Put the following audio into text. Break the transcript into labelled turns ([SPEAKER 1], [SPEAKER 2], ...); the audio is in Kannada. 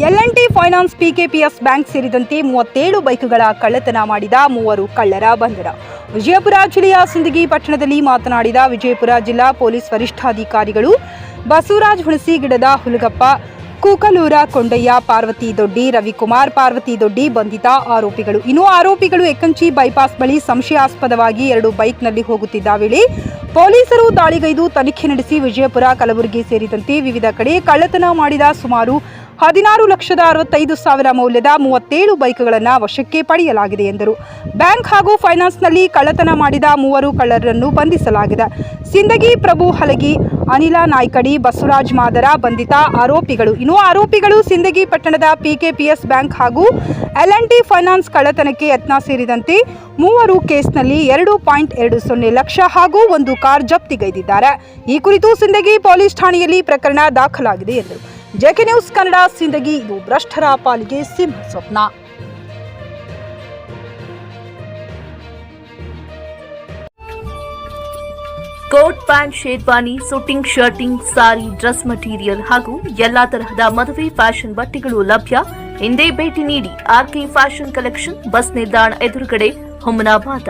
[SPEAKER 1] L N T finance PKPS bank ಸೇರಿದಂತೆ ಮೂವತ್ತೇಳು ಬೈಕ್ಗಳ ಕಳ್ಳತನ ಮಾಡಿದ ಮೂವರು ಕಳ್ಳರ ಬಂಧನ. ವಿಜಯಪುರ ಜಿಲ್ಲೆಯ ಸಿಂದಗಿ ಪಟ್ಟಣದಲ್ಲಿ ಮಾತನಾಡಿದ ವಿಜಯಪುರ ಜಿಲ್ಲಾ ಪೊಲೀಸ್ ವರಿಷ್ಠಾಧಿಕಾರಿಗಳು, ಬಸವರಾಜ್ ಹುಣಸಿಗಿಡದ ಹುಲಗಪ್ಪ ಕೂಕಲೂರ ಕೊಂಡಯ್ಯ, ಪಾರ್ವತಿ ದೊಡ್ಡಿ, ರವಿಕುಮಾರ್, ಪಾರ್ವತಿ ದೊಡ್ಡಿ ಬಂಧಿತ ಆರೋಪಿಗಳು. ಇನ್ನು ಆರೋಪಿಗಳು ಎಕ್ಕಂಚಿ ಬೈಪಾಸ್ ಬಳಿ ಸಂಶಯಾಸ್ಪದವಾಗಿ ಎರಡು ಬೈಕ್ನಲ್ಲಿ ಹೋಗುತ್ತಿದ್ದ ವೇಳೆ ಪೊಲೀಸರು ದಾಳಿಗೈದು ತನಿಖೆ ನಡೆಸಿ ವಿಜಯಪುರ ಕಲಬುರಗಿ ಸೇರಿದಂತೆ ವಿವಿಧ ಕಡೆ ಕಳ್ಳತನ ಮಾಡಿದ ಸುಮಾರು ಹದಿನಾರು ಲಕ್ಷದ ಅರವತ್ತೈದು ಸಾವಿರ ಮೌಲ್ಯದ ಮೂವತ್ತೇಳು ಬೈಕ್ಗಳನ್ನು ವಶಕ್ಕೆ ಪಡೆಯಲಾಗಿದೆ ಎಂದರು. ಬ್ಯಾಂಕ್ ಹಾಗೂ ಫೈನಾನ್ಸ್ನಲ್ಲಿ ಕಳ್ಳತನ ಮಾಡಿದ ಮೂವರು ಕಳ್ಳರನ್ನು ಬಂಧಿಸಲಾಗಿದೆ. ಸಿಂದಗಿ, ಪ್ರಭು, ಹಲಗಿ, ಅನಿಲ, ನಾಯ್ಕಡಿ, ಬಸವರಾಜ್ ಮಾದರ ಬಂಧಿತ ಆರೋಪಿಗಳು. ಇನ್ನು ಆರೋಪಿಗಳು ಸಿಂದಗಿ ಪಟ್ಟಣದ ಪಿಕೆಪಿಎಸ್ ಬ್ಯಾಂಕ್ ಹಾಗೂ ಎಲ್ ಟಿ ಫೈನಾನ್ಸ್ ಕಳ್ಳತನಕ್ಕೆ ಯತ್ನ ಸೇರಿದಂತೆ ಮೂವರು ಕೇಸ್ನಲ್ಲಿ ಎರಡು ಪಾಯಿಂಟ್ ಎರಡು ಸೊನ್ನೆ ಲಕ್ಷ ಹಾಗೂ ಒಂದು ಕಾರ್ ಜಪ್ತಿಗೈದಿದ್ದಾರೆ. ಈ ಕುರಿತು ಸಿಂದಗಿ ಪೊಲೀಸ್ ಠಾಣೆಯಲ್ಲಿ ಪ್ರಕರಣ ದಾಖಲಾಗಿದೆ ಎಂದರು. ಜೆಕೆ ನ್ಯೂಸ್ ಕನ್ನಡ ಸಿಂದಗಿ ಇದು ಭ್ರಷ್ಟರ ಪಾಲಿಗೆ ಸಿಂಹ ಸ್ವಪ್ನ.
[SPEAKER 2] Coat pant, sherwani suiting shirting, sari, dress material ಹಾಗೂ ಎಲ್ಲಾ ತರಹದ ಮದುವೆ ಫ್ಯಾಷನ್ ಬಟ್ಟೆಗಳು ಲಭ್ಯ. ಹಿಂದೆ ಭೇಟಿ ನೀಡಿ ಆರ್ಕೆ ಫ್ಯಾಷನ್ ಕಲೆಕ್ಷನ್, ಬಸ್ ನಿಲ್ದಾಣ ಎದುರುಗಡೆ, ಹುಮನಾಬಾದ.